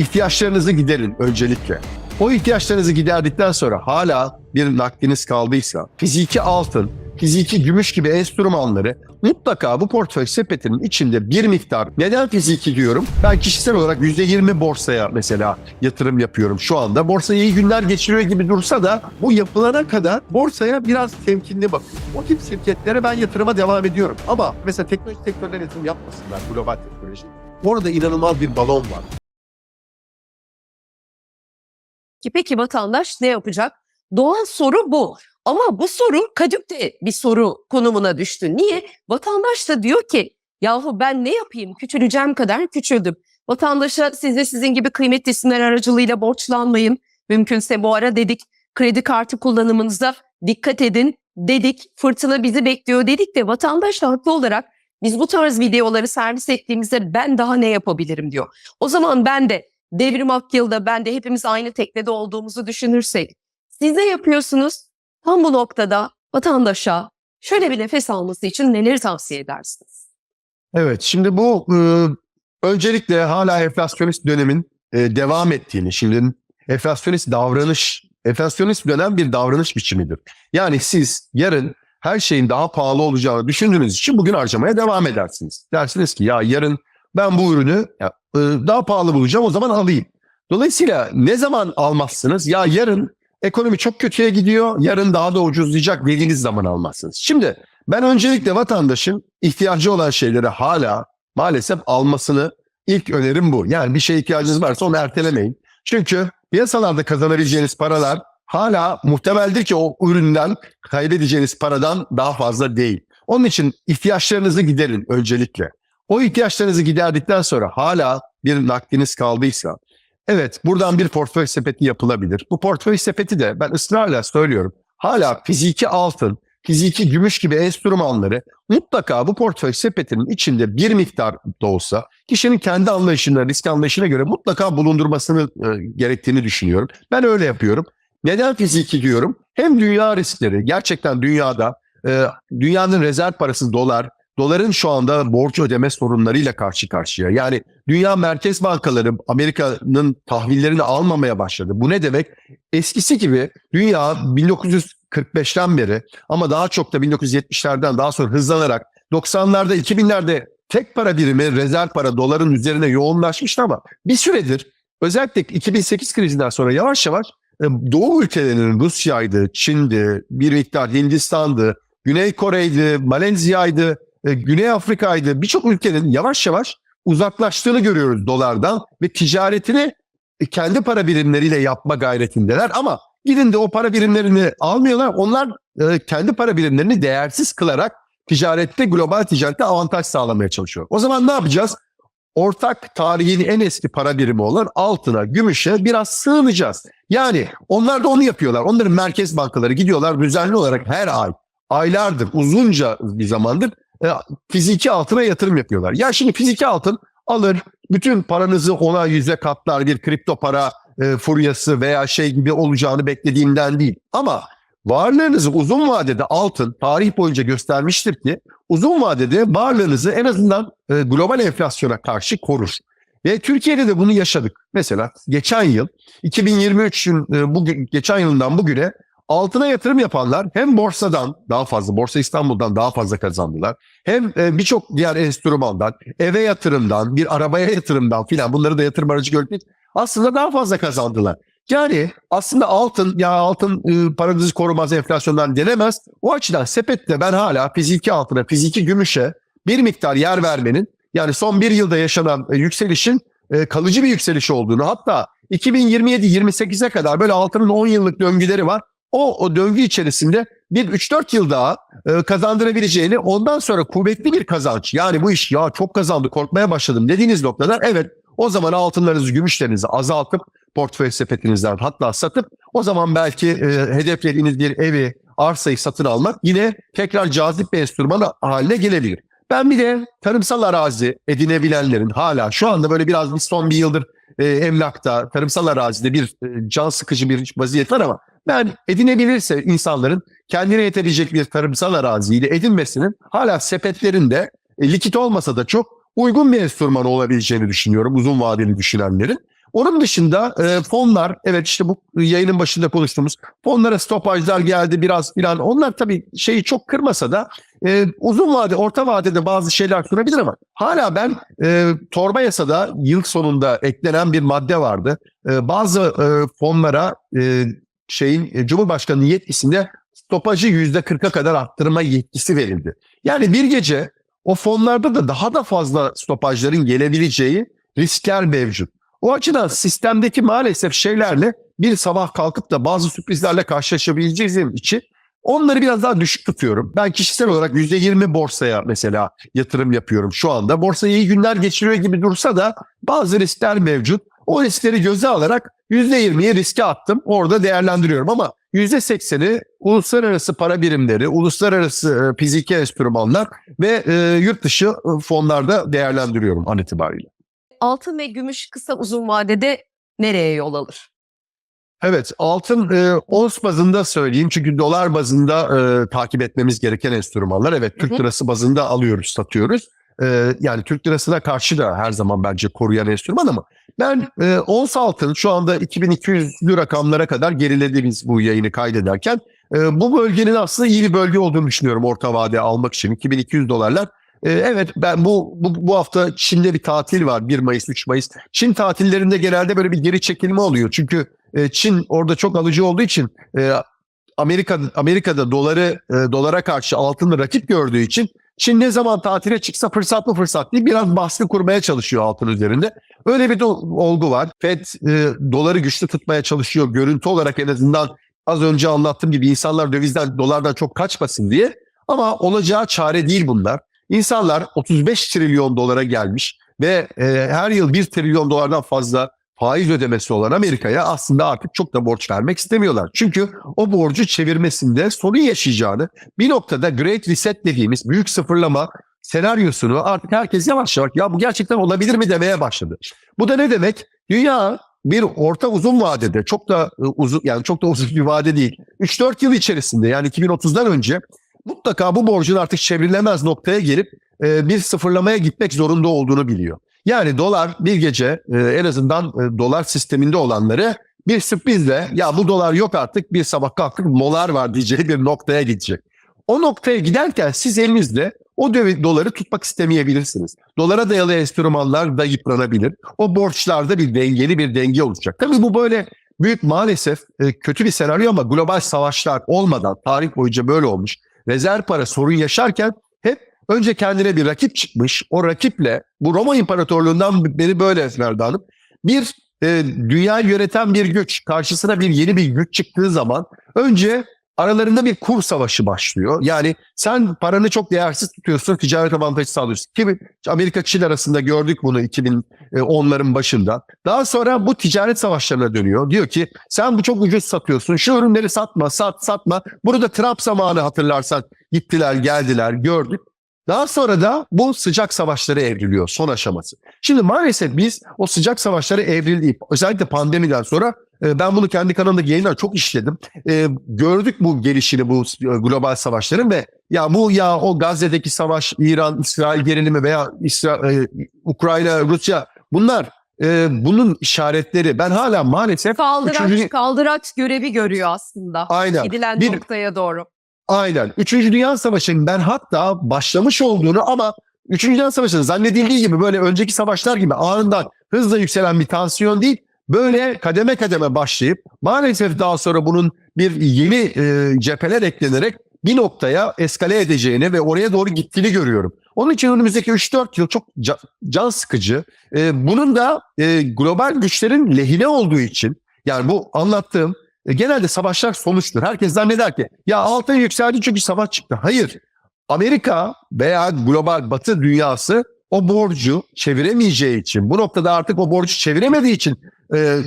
ihtiyaçlarınızı giderin öncelikle. O ihtiyaçlarınızı giderdikten sonra hala bir nakdiniz kaldıysa fiziki altın, fiziki gümüş gibi enstrümanları mutlaka bu portföy sepetinin içinde bir miktar neden fiziki diyorum? Ben kişisel olarak %20 borsaya mesela yatırım yapıyorum şu anda. Borsa iyi günler geçiriyor gibi dursa da bu yapılana kadar borsaya biraz temkinli bakıyorum. O tip şirketlere ben yatırıma devam ediyorum. Ama mesela teknoloji sektörlerine yatırım yapmasınlar global teknoloji. Orada inanılmaz bir balon var. Ki peki vatandaş ne yapacak? Doğal soru bu. Ama bu soru kadükte bir soru konumuna düştü. Niye? Vatandaş da diyor ki yahu ben ne yapayım küçüleceğim kadar küçüldüm. Vatandaşa siz de sizin gibi kıymetli isimler aracılığıyla borçlanmayın. Mümkünse bu ara dedik kredi kartı kullanımınıza dikkat edin dedik. Fırtına bizi bekliyor dedik de vatandaş da haklı olarak biz bu tarz videoları servis ettiğimizde ben daha ne yapabilirim diyor. O zaman ben de Devrim Akyıl'da ben de hepimiz aynı teknede olduğumuzu düşünürsek siz ne yapıyorsunuz? Tam bu noktada vatandaşa şöyle bir nefes alması için neleri tavsiye edersiniz? Evet, şimdi bu e, öncelikle hala enflasyonist dönemin e, devam ettiğini, şimdi enflasyonist davranış, enflasyonist dönem bir davranış biçimidir. Yani siz yarın her şeyin daha pahalı olacağını düşündüğünüz için bugün harcamaya devam edersiniz. Dersiniz ki ya yarın ben bu ürünü e, daha pahalı bulacağım o zaman alayım. Dolayısıyla ne zaman almazsınız? Ya yarın ekonomi çok kötüye gidiyor, yarın daha da ucuzlayacak dediğiniz zaman almazsınız. Şimdi ben öncelikle vatandaşın ihtiyacı olan şeyleri hala maalesef almasını ilk önerim bu. Yani bir şeye ihtiyacınız varsa onu ertelemeyin. Çünkü piyasalarda kazanabileceğiniz paralar hala muhtemeldir ki o üründen kaybedeceğiniz paradan daha fazla değil. Onun için ihtiyaçlarınızı giderin öncelikle. O ihtiyaçlarınızı giderdikten sonra hala bir nakdiniz kaldıysa evet buradan bir portföy sepeti yapılabilir. Bu portföy sepeti de ben ısrarla söylüyorum hala fiziki altın, fiziki gümüş gibi enstrümanları mutlaka bu portföy sepetinin içinde bir miktar da olsa kişinin kendi anlayışına, risk anlayışına göre mutlaka bulundurmasını e, gerektiğini düşünüyorum. Ben öyle yapıyorum. Neden fiziki diyorum? Hem dünya riskleri, gerçekten dünyada e, dünyanın rezerv parası dolar, doların şu anda borç ödeme sorunlarıyla karşı karşıya. Yani dünya merkez bankaları Amerika'nın tahvillerini almamaya başladı. Bu ne demek? Eskisi gibi dünya 1945'ten beri ama daha çok da 1970'lerden daha sonra hızlanarak 90'larda 2000'lerde tek para birimi rezerv para doların üzerine yoğunlaşmıştı ama bir süredir özellikle 2008 krizinden sonra yavaş yavaş e, Doğu ülkelerinin Rusya'ydı, Çin'di, bir miktar Hindistan'dı, Güney Kore'ydi, Malezya'ydı, e, Güney Afrika'ydı birçok ülkenin yavaş yavaş uzaklaştığını görüyoruz dolardan ve ticaretini e, kendi para birimleriyle yapma gayretindeler ama gidin de o para birimlerini almıyorlar. Onlar e, kendi para birimlerini değersiz kılarak ticarette, global ticarette avantaj sağlamaya çalışıyor. O zaman ne yapacağız? Ortak tarihin en eski para birimi olan altına, gümüşe biraz sığınacağız. Yani onlar da onu yapıyorlar. Onların merkez bankaları gidiyorlar düzenli olarak her ay, aylardır, uzunca bir zamandır e, fiziki altına yatırım yapıyorlar. Ya şimdi fiziki altın alır, bütün paranızı ona yüze katlar bir kripto para e, furyası veya şey gibi olacağını beklediğimden değil. Ama varlığınızı uzun vadede altın tarih boyunca göstermiştir ki uzun vadede varlığınızı en azından e, global enflasyona karşı korur. Ve Türkiye'de de bunu yaşadık. Mesela geçen yıl 2023'ün e, bugün geçen yılından bugüne altına yatırım yapanlar hem borsadan daha fazla, Borsa İstanbul'dan daha fazla kazandılar. Hem e, birçok diğer enstrümandan, eve yatırımdan, bir arabaya yatırımdan filan bunları da yatırım aracı gördük. Aslında daha fazla kazandılar. Yani aslında altın ya altın e, paranızı korumaz enflasyondan denemez. O açıdan sepette ben hala fiziki altına, fiziki gümüşe bir miktar yer vermenin yani son bir yılda yaşanan e, yükselişin e, kalıcı bir yükseliş olduğunu hatta 2027-28'e kadar böyle altının 10 yıllık döngüleri var. O, o döngü içerisinde bir 3-4 yıl daha e, kazandırabileceğini ondan sonra kuvvetli bir kazanç yani bu iş ya çok kazandı korkmaya başladım dediğiniz noktada evet o zaman altınlarınızı gümüşlerinizi azaltıp portföy sepetinizden hatta satıp o zaman belki e, hedeflediğiniz bir evi arsayı satın almak yine tekrar cazip bir enstrüman haline gelebilir. Ben bir de tarımsal arazi edinebilenlerin hala şu anda böyle biraz bir son bir yıldır e, emlakta tarımsal arazide bir e, can sıkıcı bir vaziyet var ama ben edinebilirse insanların kendine yetecek bir tarımsal araziyle edinmesinin hala sepetlerinde e, likit olmasa da çok uygun bir enstrüman olabileceğini düşünüyorum uzun vadeli düşünenlerin. Onun dışında e, fonlar evet işte bu yayının başında konuştuğumuz fonlara stopajlar geldi biraz filan. Onlar tabii şeyi çok kırmasa da e, uzun vade, orta vadede bazı şeyler sunabilir ama hala ben e, torba yasada yıl sonunda eklenen bir madde vardı. E, bazı e, fonlara e, şeyin e, Cumhurbaşkanı yetkisinde stopajı yüzde 40'a kadar arttırma yetkisi verildi. Yani bir gece o fonlarda da daha da fazla stopajların gelebileceği riskler mevcut. O açıdan sistemdeki maalesef şeylerle bir sabah kalkıp da bazı sürprizlerle karşılaşabileceğim için onları biraz daha düşük tutuyorum. Ben kişisel olarak %20 borsaya mesela yatırım yapıyorum şu anda. Borsa iyi günler geçiriyor gibi dursa da bazı riskler mevcut. O riskleri göze alarak %20'yi riske attım. Orada değerlendiriyorum ama %80'i uluslararası para birimleri, uluslararası e, fiziki enstrümanlar ve e, yurt dışı e, fonlarda değerlendiriyorum an itibariyle. Altın ve gümüş kısa uzun vadede nereye yol alır? Evet altın e, ons bazında söyleyeyim çünkü dolar bazında e, takip etmemiz gereken enstrümanlar. Evet Türk Hı hı. lirası bazında alıyoruz satıyoruz. E, yani Türk lirasına karşı da her zaman bence koruyan enstrüman ama ben e, ons altın şu anda 2200'lü rakamlara kadar geriledi biz bu yayını kaydederken. E, bu bölgenin aslında iyi bir bölge olduğunu düşünüyorum orta vade almak için 2200 dolarlar. E, evet ben bu, bu bu hafta Çin'de bir tatil var 1 Mayıs 3 Mayıs. Çin tatillerinde genelde böyle bir geri çekilme oluyor çünkü e, Çin orada çok alıcı olduğu için e, Amerika Amerika'da doları e, dolara karşı altını rakip gördüğü için Çin ne zaman tatile çıksa fırsat mı fırsat değil biraz baskı kurmaya çalışıyor altın üzerinde. Öyle bir olgu var. Fed e, doları güçlü tutmaya çalışıyor. Görüntü olarak en azından az önce anlattığım gibi insanlar dövizden dolardan çok kaçmasın diye. Ama olacağı çare değil bunlar. İnsanlar 35 trilyon dolara gelmiş ve e, her yıl 1 trilyon dolardan fazla faiz ödemesi olan Amerika'ya aslında artık çok da borç vermek istemiyorlar. Çünkü o borcu çevirmesinde sorun yaşayacağını bir noktada Great Reset dediğimiz büyük sıfırlama senaryosunu artık herkes yavaş yavaş ya bu gerçekten olabilir mi demeye başladı. Bu da ne demek? Dünya bir orta uzun vadede çok da e, uzun yani çok da uzun bir vade değil. 3-4 yıl içerisinde yani 2030'dan önce mutlaka bu borcun artık çevrilemez noktaya gelip e, bir sıfırlamaya gitmek zorunda olduğunu biliyor. Yani dolar bir gece e, en azından e, dolar sisteminde olanları bir sürprizle ya bu dolar yok artık bir sabah kalktık molar var diyeceği bir noktaya gidecek. O noktaya giderken siz elinizde o doları tutmak istemeyebilirsiniz. Dolara dayalı enstrümanlar da yıpranabilir. O borçlarda bir dengeli bir denge olacak. Tabii bu böyle büyük maalesef e, kötü bir senaryo ama global savaşlar olmadan tarih boyunca böyle olmuş. Rezerv para sorun yaşarken önce kendine bir rakip çıkmış. O rakiple bu Roma İmparatorluğu'ndan beri böyle Ferda Hanım. Bir e, dünyayı yöneten bir güç karşısına bir yeni bir güç çıktığı zaman önce aralarında bir kur savaşı başlıyor. Yani sen paranı çok değersiz tutuyorsun, ticaret avantajı sağlıyorsun. Kimi Amerika Çin arasında gördük bunu 2010'ların başında. Daha sonra bu ticaret savaşlarına dönüyor. Diyor ki sen bu çok ucuz satıyorsun. Şu ürünleri satma, sat, satma. Burada Trump zamanı hatırlarsan gittiler, geldiler, gördük. Daha sonra da bu sıcak savaşlara evriliyor son aşaması. Şimdi maalesef biz o sıcak savaşlara evrildik. Özellikle pandemiden sonra e, ben bunu kendi kanalımdaki yayınlar çok işledim. E, gördük bu gelişini bu e, global savaşların ve ya bu ya o Gazze'deki savaş, İran, İsrail gerilimi veya İsra, Ukrayna, Rusya bunlar e, bunun işaretleri. Ben hala maalesef Kaldıraç, Üçüncü- kaldıraç görevi görüyor aslında. aynen Gidilen Bir- noktaya doğru. Aynen. Üçüncü Dünya Savaşı'nın ben hatta başlamış olduğunu ama Üçüncü Dünya Savaşı'nın zannedildiği gibi böyle önceki savaşlar gibi anından hızla yükselen bir tansiyon değil. Böyle kademe kademe başlayıp maalesef daha sonra bunun bir yeni e, cepheler eklenerek bir noktaya eskale edeceğini ve oraya doğru gittiğini görüyorum. Onun için önümüzdeki 3-4 yıl çok ca- can sıkıcı. E, bunun da e, global güçlerin lehine olduğu için yani bu anlattığım e, genelde savaşlar sonuçtur. Herkes zanneder ki ya altın yükseldi çünkü savaş çıktı. Hayır. Amerika veya global batı dünyası o borcu çeviremeyeceği için bu noktada artık o borcu çeviremediği için e,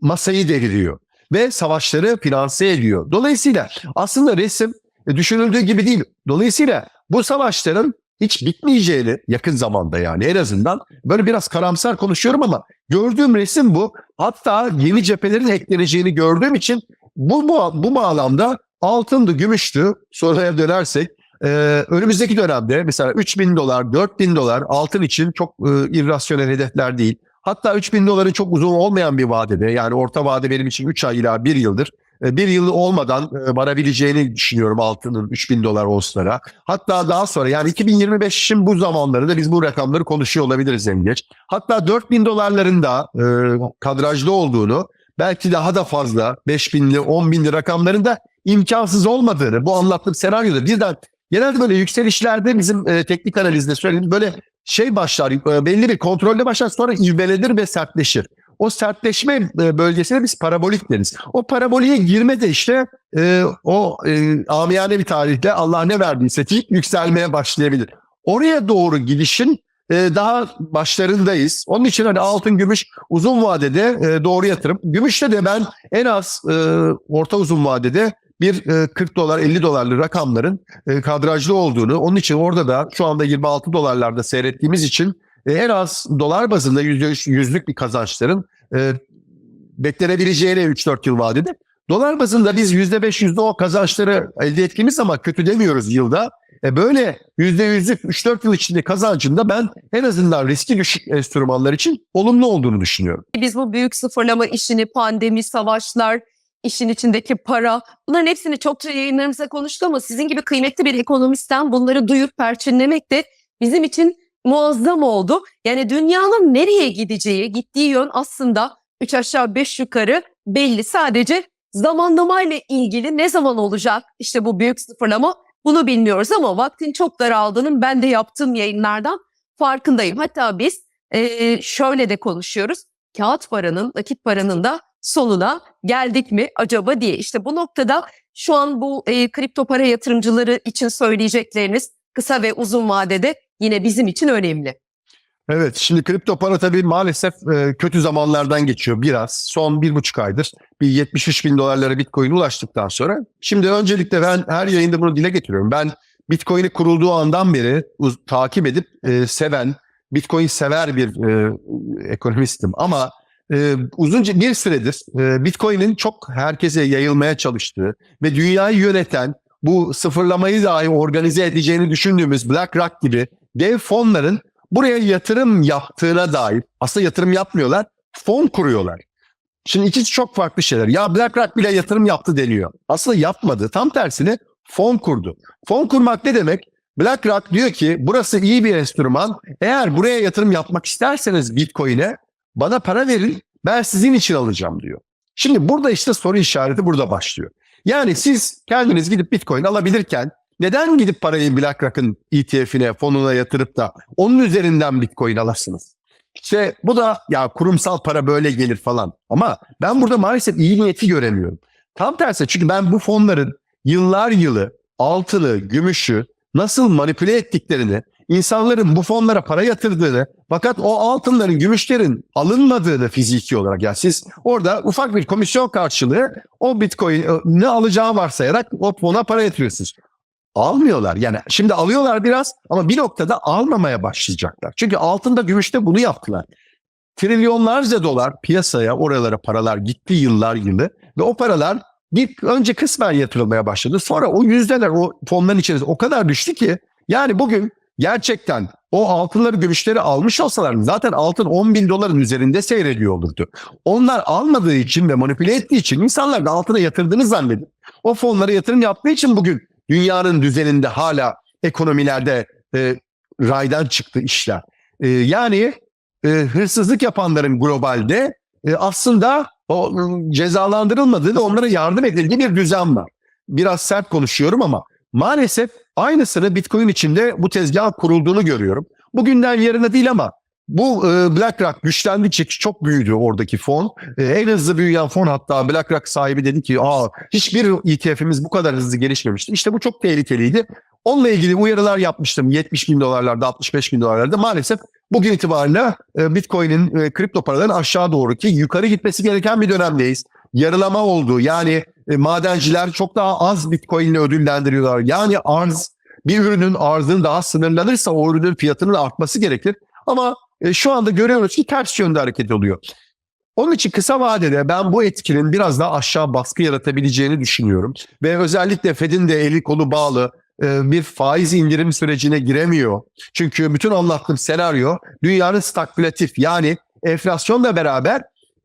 masayı deliriyor ve savaşları finanse ediyor. Dolayısıyla aslında resim e, düşünüldüğü gibi değil. Dolayısıyla bu savaşların hiç bitmeyeceğini yakın zamanda yani en azından böyle biraz karamsar konuşuyorum ama gördüğüm resim bu. Hatta yeni cephelerin ekleneceğini gördüğüm için bu, bu, bu bağlamda altındı, gümüştü soruya dönersek e, önümüzdeki dönemde mesela 3000 dolar, 4000 dolar altın için çok e, irrasyonel hedefler değil. Hatta 3000 doların çok uzun olmayan bir vadede yani orta vade benim için 3 ay ila 1 yıldır. E, Bir yıl olmadan e, varabileceğini düşünüyorum altının 3000 dolar onslara. Hatta daha sonra yani 2025'in bu zamanlarında biz bu rakamları konuşuyor olabiliriz en geç. Hatta 4000 dolarların da e, kadrajlı olduğunu belki daha da fazla 5000'li 10.000'li rakamların da imkansız olmadığını bu anlattığım senaryoda birden genelde böyle yükselişlerde bizim e, teknik analizde söylediğimiz böyle şey başlar e, belli bir kontrolle başlar sonra ivmelenir ve sertleşir. O sertleşme e, bölgesine biz parabolik deriz. O paraboliğe girme de işte e, o e, amiyane bir tarihte Allah ne verdiyse ki yükselmeye başlayabilir. Oraya doğru gidişin e, daha başlarındayız. Onun için hani altın, gümüş uzun vadede e, doğru yatırım. Gümüşte de ben en az orta uzun vadede bir e, 40 dolar 50 dolarlı rakamların kadrajlı olduğunu onun için orada da şu anda 26 dolarlarda seyrettiğimiz için e, en az dolar bazında %3 yüzlük bir kazançların e, beklenebileceğini 3-4 yıl vadede. Dolar bazında biz %5 %10 kazançları elde ettiğimiz zaman kötü demiyoruz yılda. E böyle %100'lük 3-4 yıl içinde kazancında ben en azından riski düşük enstrümanlar için olumlu olduğunu düşünüyorum. Biz bu büyük sıfırlama işini, pandemi, savaşlar, işin içindeki para bunların hepsini çokça yayınlarımızda konuştuk ama sizin gibi kıymetli bir ekonomistten bunları duyup perçinlemek de bizim için muazzam oldu. Yani dünyanın nereye gideceği, gittiği yön aslında 3 aşağı 5 yukarı belli. Sadece zamanlamayla ilgili ne zaman olacak işte bu büyük sıfırlama bunu bilmiyoruz ama vaktin çok daraldığının ben de yaptığım yayınlardan farkındayım. Hatta biz eee, şöyle de konuşuyoruz. Kağıt paranın, nakit paranın da sonuna geldik mi acaba diye. İşte bu noktada şu an bu e, kripto para yatırımcıları için söyleyecekleriniz kısa ve uzun vadede yine bizim için önemli. Evet şimdi kripto para tabii maalesef e, kötü zamanlardan geçiyor biraz. Son bir buçuk aydır bir 73 bin dolarlara bitcoin ulaştıktan sonra. Şimdi öncelikle ben her yayında bunu dile getiriyorum. Ben bitcoin'i kurulduğu andan beri takip edip e, seven, bitcoin sever bir e, ekonomistim. Ama e, uzunca bir süredir e, bitcoin'in çok herkese yayılmaya çalıştığı ve dünyayı yöneten bu sıfırlamayı dahi organize edeceğini düşündüğümüz BlackRock gibi dev fonların buraya yatırım yaptığına dair aslında yatırım yapmıyorlar fon kuruyorlar. Şimdi ikisi çok farklı şeyler. Ya BlackRock bile yatırım yaptı deniyor. Aslında yapmadı. Tam tersine fon kurdu. Fon kurmak ne demek? BlackRock diyor ki burası iyi bir enstrüman. Eğer buraya yatırım yapmak isterseniz Bitcoin'e bana para verin ben sizin için alacağım diyor. Şimdi burada işte soru işareti burada başlıyor. Yani siz kendiniz gidip Bitcoin alabilirken neden gidip parayı BlackRock'ın ETF'ine, fonuna yatırıp da onun üzerinden Bitcoin alasınız? İşte bu da ya kurumsal para böyle gelir falan. Ama ben burada maalesef iyi niyeti göremiyorum. Tam tersi çünkü ben bu fonların yıllar yılı altını, gümüşü nasıl manipüle ettiklerini, insanların bu fonlara para yatırdığını fakat o altınların, gümüşlerin alınmadığını fiziki olarak yani siz orada ufak bir komisyon karşılığı o bitcoin'i alacağı varsayarak o fona para yatırıyorsunuz. Almıyorlar yani şimdi alıyorlar biraz ama bir noktada almamaya başlayacaklar. Çünkü altında gümüşte bunu yaptılar. Trilyonlarca dolar piyasaya oralara paralar gitti yıllar yılı ve o paralar bir önce kısmen yatırılmaya başladı. Sonra o yüzdeler o fonların içerisinde o kadar düştü ki yani bugün gerçekten o altınları gümüşleri almış olsalar zaten altın 10 bin doların üzerinde seyrediyor olurdu. Onlar almadığı için ve manipüle ettiği için insanlar da altına yatırdığını zannedip o fonlara yatırım yaptığı için bugün dünyanın düzeninde hala ekonomilerde e, raydan çıktı işler. E, yani e, hırsızlık yapanların globalde e, aslında o ıı, cezalandırılmadığı ve onlara yardım edildiği bir düzen var. Biraz sert konuşuyorum ama maalesef aynısını Bitcoin içinde bu tezgah kurulduğunu görüyorum. Bugünden yarına değil ama bu e, BlackRock güçlendikçe çok büyüdü oradaki fon. E, en hızlı büyüyen fon hatta BlackRock sahibi dedi ki Aa, hiçbir ETF'imiz bu kadar hızlı gelişmemişti. İşte bu çok tehlikeliydi. Onunla ilgili uyarılar yapmıştım 70 bin dolarlarda 65 bin dolarlarda maalesef bugün itibariyle e, Bitcoin'in e, kripto paraların aşağı doğru ki yukarı gitmesi gereken bir dönemdeyiz. Yarılama oldu yani madenciler çok daha az Bitcoin ile ödüllendiriyorlar. Yani arz bir ürünün arzının daha sınırlanırsa o ürünün fiyatının artması gerekir. Ama e, şu anda görüyoruz ki ters yönde hareket oluyor. Onun için kısa vadede ben bu etkinin biraz daha aşağı baskı yaratabileceğini düşünüyorum. Ve özellikle Fed'in de eli kolu bağlı e, bir faiz indirim sürecine giremiyor. Çünkü bütün anlattığım senaryo dünyanın spekülatif yani enflasyonla beraber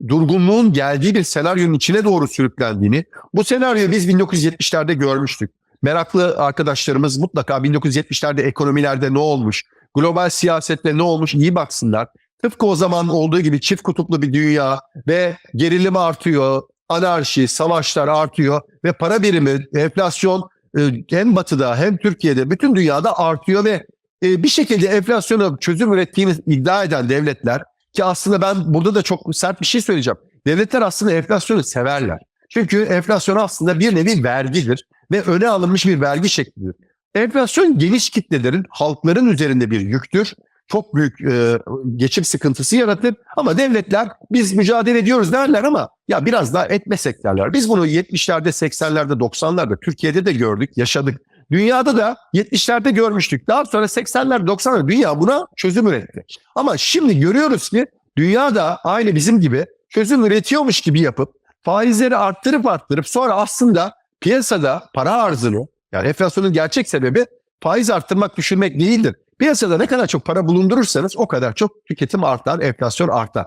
durgunluğun geldiği bir senaryonun içine doğru sürüklendiğini, bu senaryoyu biz 1970'lerde görmüştük. Meraklı arkadaşlarımız mutlaka 1970'lerde ekonomilerde ne olmuş, global siyasette ne olmuş iyi baksınlar. Tıpkı o zaman olduğu gibi çift kutuplu bir dünya ve gerilim artıyor, anarşi, savaşlar artıyor ve para birimi, enflasyon e, hem batıda hem Türkiye'de bütün dünyada artıyor ve e, bir şekilde enflasyona çözüm ürettiğini iddia eden devletler ki aslında ben burada da çok sert bir şey söyleyeceğim. Devletler aslında enflasyonu severler. Çünkü enflasyon aslında bir nevi vergidir ve öne alınmış bir vergi şeklidir. Enflasyon geniş kitlelerin, halkların üzerinde bir yüktür. Çok büyük e, geçim sıkıntısı yaratır. Ama devletler biz mücadele ediyoruz derler ama ya biraz daha etmesek derler. Biz bunu 70'lerde, 80'lerde, 90'larda Türkiye'de de gördük, yaşadık. Dünyada da 70'lerde görmüştük. Daha sonra 80'ler, 90'lar dünya buna çözüm üretti. Ama şimdi görüyoruz ki dünya da aynı bizim gibi çözüm üretiyormuş gibi yapıp faizleri arttırıp arttırıp sonra aslında piyasada para arzını yani enflasyonun gerçek sebebi faiz arttırmak düşürmek değildir. Piyasada ne kadar çok para bulundurursanız o kadar çok tüketim artar, enflasyon artar.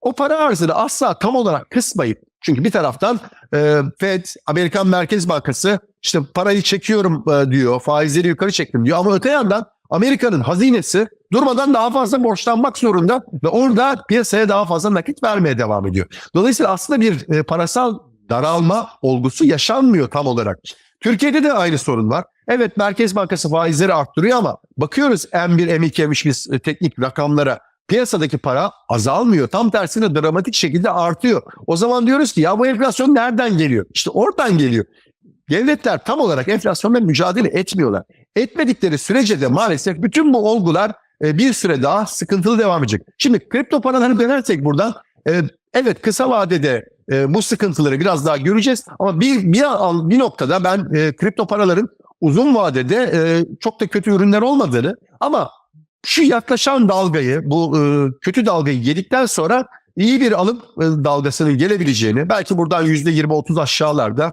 O para arzını asla tam olarak kısmayıp çünkü bir taraftan e, Fed, Amerikan Merkez Bankası işte parayı çekiyorum e, diyor, faizleri yukarı çektim diyor ama öte yandan Amerika'nın hazinesi durmadan daha fazla borçlanmak zorunda ve orada piyasaya daha fazla nakit vermeye devam ediyor. Dolayısıyla aslında bir e, parasal daralma olgusu yaşanmıyor tam olarak. Türkiye'de de aynı sorun var. Evet Merkez Bankası faizleri arttırıyor ama bakıyoruz M1, M2, M3 e, teknik rakamlara piyasadaki para azalmıyor. Tam tersine dramatik şekilde artıyor. O zaman diyoruz ki ya bu enflasyon nereden geliyor? İşte oradan geliyor. Devletler tam olarak enflasyonla mücadele etmiyorlar. Etmedikleri sürece de maalesef bütün bu olgular e, bir süre daha sıkıntılı devam edecek. Şimdi kripto paraları dönersek buradan e, evet kısa vadede e, bu sıkıntıları biraz daha göreceğiz ama bir bir, bir noktada ben e, kripto paraların uzun vadede e, çok da kötü ürünler olmadığını ama şu yaklaşan dalgayı, bu e, kötü dalgayı yedikten sonra iyi bir alım e, dalgasının gelebileceğini, belki buradan %20-30 aşağılarda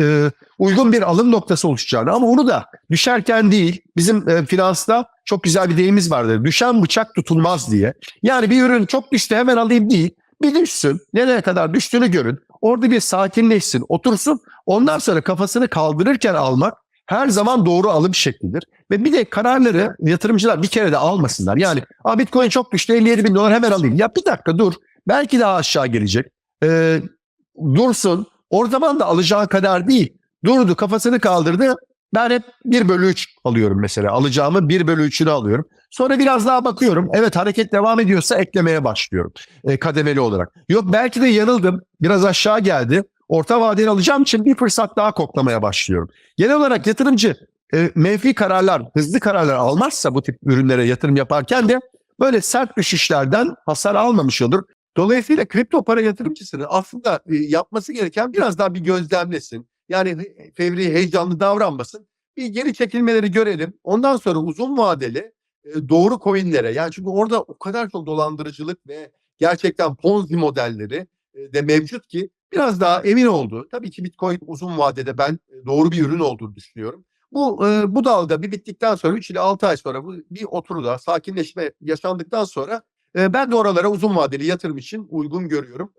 e, uygun bir alım noktası oluşacağını ama onu da düşerken değil, bizim e, finansta çok güzel bir deyimiz vardır. Düşen bıçak tutulmaz diye. Yani bir ürün çok düştü hemen alayım değil. Bir düşsün, nereye kadar düştüğünü görün. Orada bir sakinleşsin, otursun. Ondan sonra kafasını kaldırırken almak her zaman doğru alım şeklidir. Ve bir de kararları yatırımcılar bir kere de almasınlar. Yani Aa, Bitcoin çok düştü 57 bin dolar hemen alayım. Ya bir dakika dur. Belki daha aşağı gelecek. Ee, dursun. O zaman da alacağı kadar değil. Durdu kafasını kaldırdı. Ben hep 1 bölü 3 alıyorum mesela. Alacağımı 1 bölü 3'ünü alıyorum. Sonra biraz daha bakıyorum. Evet hareket devam ediyorsa eklemeye başlıyorum. E, kademeli olarak. Yok belki de yanıldım. Biraz aşağı geldi. Orta vadeli alacağım için bir fırsat daha koklamaya başlıyorum. Genel olarak yatırımcı e, menfi kararlar, hızlı kararlar almazsa bu tip ürünlere yatırım yaparken de böyle sert düşüşlerden hasar almamış olur. Dolayısıyla kripto para yatırımcısının aslında e, yapması gereken biraz daha bir gözlemlesin. Yani fevri, heyecanlı davranmasın. Bir geri çekilmeleri görelim. Ondan sonra uzun vadeli e, doğru coinlere yani çünkü orada o kadar çok dolandırıcılık ve gerçekten ponzi modelleri e, de mevcut ki biraz daha emin oldu. Tabii ki Bitcoin uzun vadede ben e, doğru bir ürün olduğunu düşünüyorum. Bu bu dalga bir bittikten sonra 3 ile 6 ay sonra bu bir oturuda sakinleşme yaşandıktan sonra ben de oralara uzun vadeli yatırım için uygun görüyorum.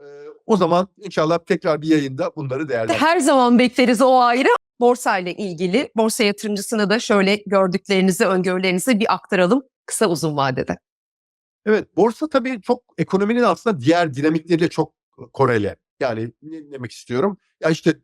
O zaman inşallah tekrar bir yayında bunları değerlendiririz. Her zaman bekleriz o ayrı. Borsa ile ilgili borsa yatırımcısına da şöyle gördüklerinizi, öngörülerinizi bir aktaralım kısa uzun vadede. Evet, borsa tabii çok ekonominin aslında diğer dinamikleriyle çok korele. Yani ne demek istiyorum? Ya işte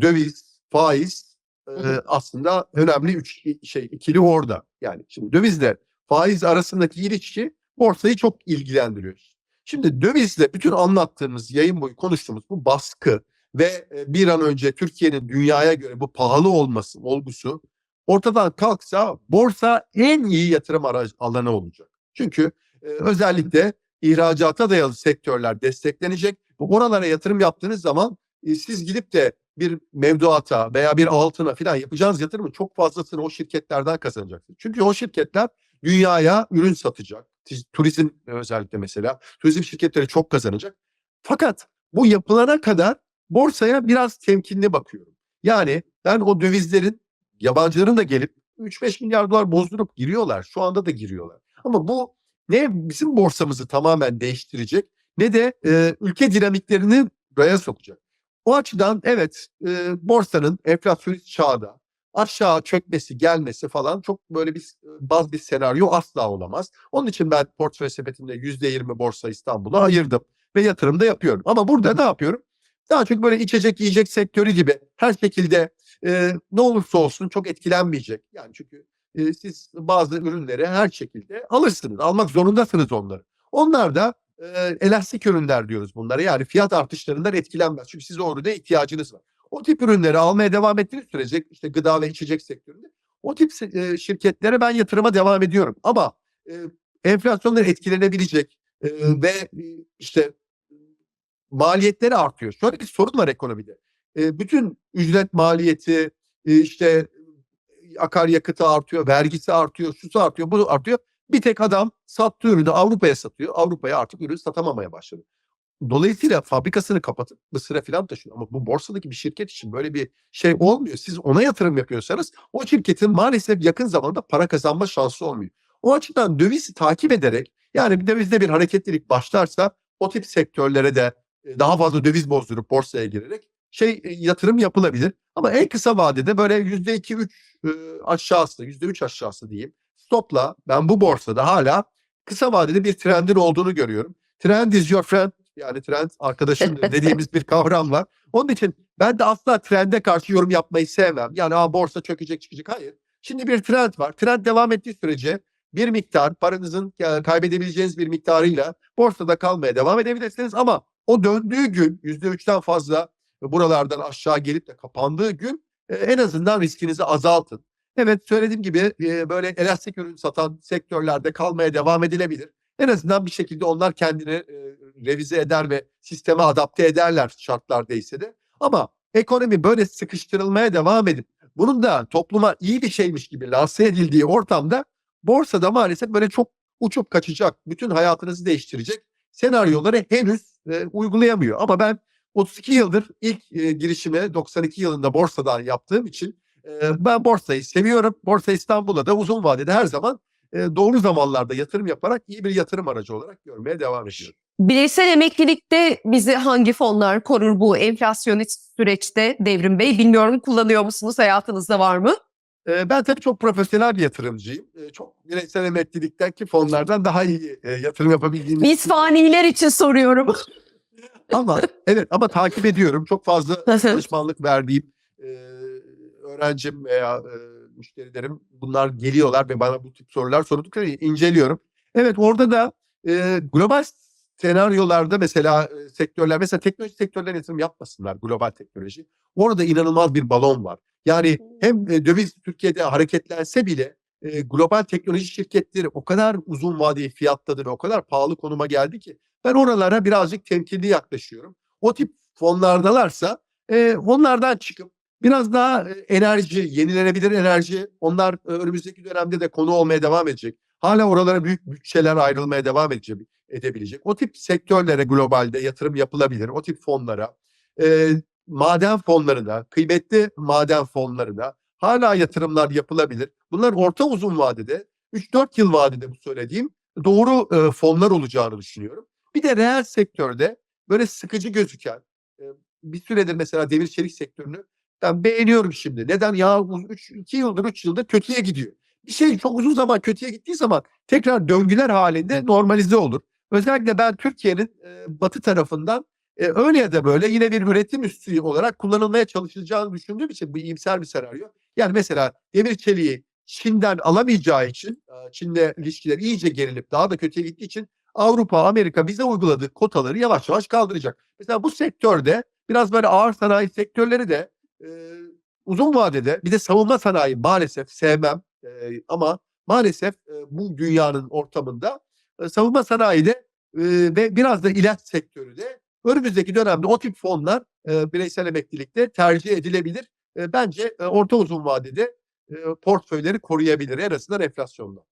döviz, faiz e, aslında önemli üç şey ikili orada. Yani şimdi dövizle faiz arasındaki ilişki borsayı çok ilgilendiriyor. Şimdi dövizle bütün anlattığımız yayın boyu konuştuğumuz bu baskı ve e, bir an önce Türkiye'nin dünyaya göre bu pahalı olması olgusu ortadan kalksa borsa en iyi yatırım aracı alanı olacak. Çünkü e, özellikle ihracata dayalı sektörler desteklenecek. Bu Oralara yatırım yaptığınız zaman e, siz gidip de bir mevduata veya bir altına falan yapacağınız yatırımın çok fazlasını o şirketlerden kazanacaksınız. Çünkü o şirketler dünyaya ürün satacak. Turizm özellikle mesela. Turizm şirketleri çok kazanacak. Fakat bu yapılana kadar borsaya biraz temkinli bakıyorum. Yani ben o dövizlerin yabancıların da gelip 3-5 milyar dolar bozdurup giriyorlar. Şu anda da giriyorlar. Ama bu ne bizim borsamızı tamamen değiştirecek ne de e, ülke dinamiklerini raya sokacak. O açıdan evet e, borsanın enflasyonist çağda aşağı çökmesi gelmesi falan çok böyle bir baz bir senaryo asla olamaz. Onun için ben portföy sepetimde %20 borsa İstanbul'a ayırdım ve yatırım da yapıyorum. Ama burada ne yapıyorum? Daha çok böyle içecek yiyecek sektörü gibi her şekilde e, ne olursa olsun çok etkilenmeyecek. Yani çünkü e, siz bazı ürünleri her şekilde alırsınız. Almak zorundasınız onları. Onlar da e, elastik ürünler diyoruz bunlara. Yani fiyat artışlarından etkilenmez. Çünkü size o ürüne ihtiyacınız var. O tip ürünleri almaya devam ettiğiniz sürece işte gıda ve içecek sektöründe o tip e, şirketlere ben yatırıma devam ediyorum. Ama e, enflasyondan etkilenebilecek e, ve e, işte maliyetleri artıyor. Şöyle bir sorun var ekonomide. E, bütün ücret maliyeti, e, işte akaryakıtı artıyor, vergisi artıyor, şusu artıyor, bu artıyor. Bir tek adam sattığı ürünü Avrupa'ya satıyor. Avrupa'ya artık ürün satamamaya başladı. Dolayısıyla fabrikasını kapatıp Mısır'a falan taşıyor. Ama bu borsadaki bir şirket için böyle bir şey olmuyor. Siz ona yatırım yapıyorsanız o şirketin maalesef yakın zamanda para kazanma şansı olmuyor. O açıdan dövizi takip ederek yani dövizde bir hareketlilik başlarsa o tip sektörlere de e, daha fazla döviz bozdurup borsaya girerek şey e, yatırım yapılabilir. Ama en kısa vadede böyle yüzde iki üç e, aşağısı, yüzde üç aşağısı diyeyim. Stopla ben bu borsada hala kısa vadede bir trendin olduğunu görüyorum. Trend is your friend. Yani trend arkadaşındır dediğimiz bir kavram var. Onun için ben de asla trende karşı yorum yapmayı sevmem. Yani Aa, borsa çökecek çıkacak. Hayır. Şimdi bir trend var. Trend devam ettiği sürece bir miktar paranızın yani kaybedebileceğiniz bir miktarıyla borsada kalmaya devam edebilirsiniz. Ama o döndüğü gün %3'ten fazla buralardan aşağı gelip de kapandığı gün e, en azından riskinizi azaltın. Evet söylediğim gibi e, böyle elastik ürün satan sektörlerde kalmaya devam edilebilir. En azından bir şekilde onlar kendini e, revize eder ve sisteme adapte ederler şartlar değilse de. Ama ekonomi böyle sıkıştırılmaya devam edip bunun da topluma iyi bir şeymiş gibi lanse edildiği ortamda borsada maalesef böyle çok uçup kaçacak, bütün hayatınızı değiştirecek senaryoları henüz e, uygulayamıyor. Ama ben 32 yıldır ilk e, girişimi 92 yılında borsadan yaptığım için e, ben borsayı seviyorum. Borsa İstanbul'a da uzun vadede her zaman e, doğru zamanlarda yatırım yaparak iyi bir yatırım aracı olarak görmeye devam ediyorum. Bireysel emeklilikte bizi hangi fonlar korur bu enflasyonist süreçte Devrim Bey? Bilmiyorum kullanıyor musunuz? Hayatınızda var mı? E, ben tabii çok profesyonel bir yatırımcıyım. E, çok bireysel emeklilikteki fonlardan daha iyi e, yatırım yapabildiğimi Biz faniler için soruyorum. ama evet ama takip ediyorum. Çok fazla danışmanlık verdiğim e, öğrencim veya e, müşterilerim bunlar geliyorlar ve bana bu tip sorular sordukları inceliyorum. Evet orada da e, global senaryolarda mesela e, sektörler mesela teknoloji sektörlerine yatırım yapmasınlar global teknoloji. Orada inanılmaz bir balon var. Yani hem e, döviz Türkiye'de hareketlense bile e, global teknoloji şirketleri o kadar uzun vadeli fiyatladı ve o kadar pahalı konuma geldi ki ben oralara birazcık temkinli yaklaşıyorum. O tip fonlardalarsa e, onlardan çıkıp biraz daha enerji, yenilenebilir enerji onlar önümüzdeki dönemde de konu olmaya devam edecek. Hala oralara büyük bütçeler ayrılmaya devam edecek, edebilecek. O tip sektörlere globalde yatırım yapılabilir. O tip fonlara, e, maden fonlarına, kıymetli maden fonlarına hala yatırımlar yapılabilir. Bunlar orta uzun vadede, 3-4 yıl vadede bu söylediğim doğru e, fonlar olacağını düşünüyorum. Bir de reel sektörde böyle sıkıcı gözüken e, bir süredir mesela demir çelik sektörünü ben beğeniyorum şimdi. Neden? Ya 2 yıldır 3 yıldır kötüye gidiyor. Bir şey çok uzun zaman kötüye gittiği zaman tekrar döngüler halinde normalize olur. Özellikle ben Türkiye'nin e, batı tarafından e, öyle ya da böyle yine bir üretim üssü olarak kullanılmaya çalışılacağını düşündüğüm için bu iyimser bir senaryo. Yani mesela demir çeliği Çin'den alamayacağı için e, Çin'le ilişkiler iyice gerilip daha da kötüye gittiği için Avrupa, Amerika bize uyguladığı kotaları yavaş yavaş kaldıracak. Mesela bu sektörde biraz böyle ağır sanayi sektörleri de e, uzun vadede bir de savunma sanayi maalesef sevmem e, ama maalesef e, bu dünyanın ortamında savunma sanayide ve biraz da ilaç sektörü de önümüzdeki dönemde o tip fonlar bireysel emeklilikte tercih edilebilir. Bence orta uzun vadede portföyleri koruyabilir en azından enflasyonda.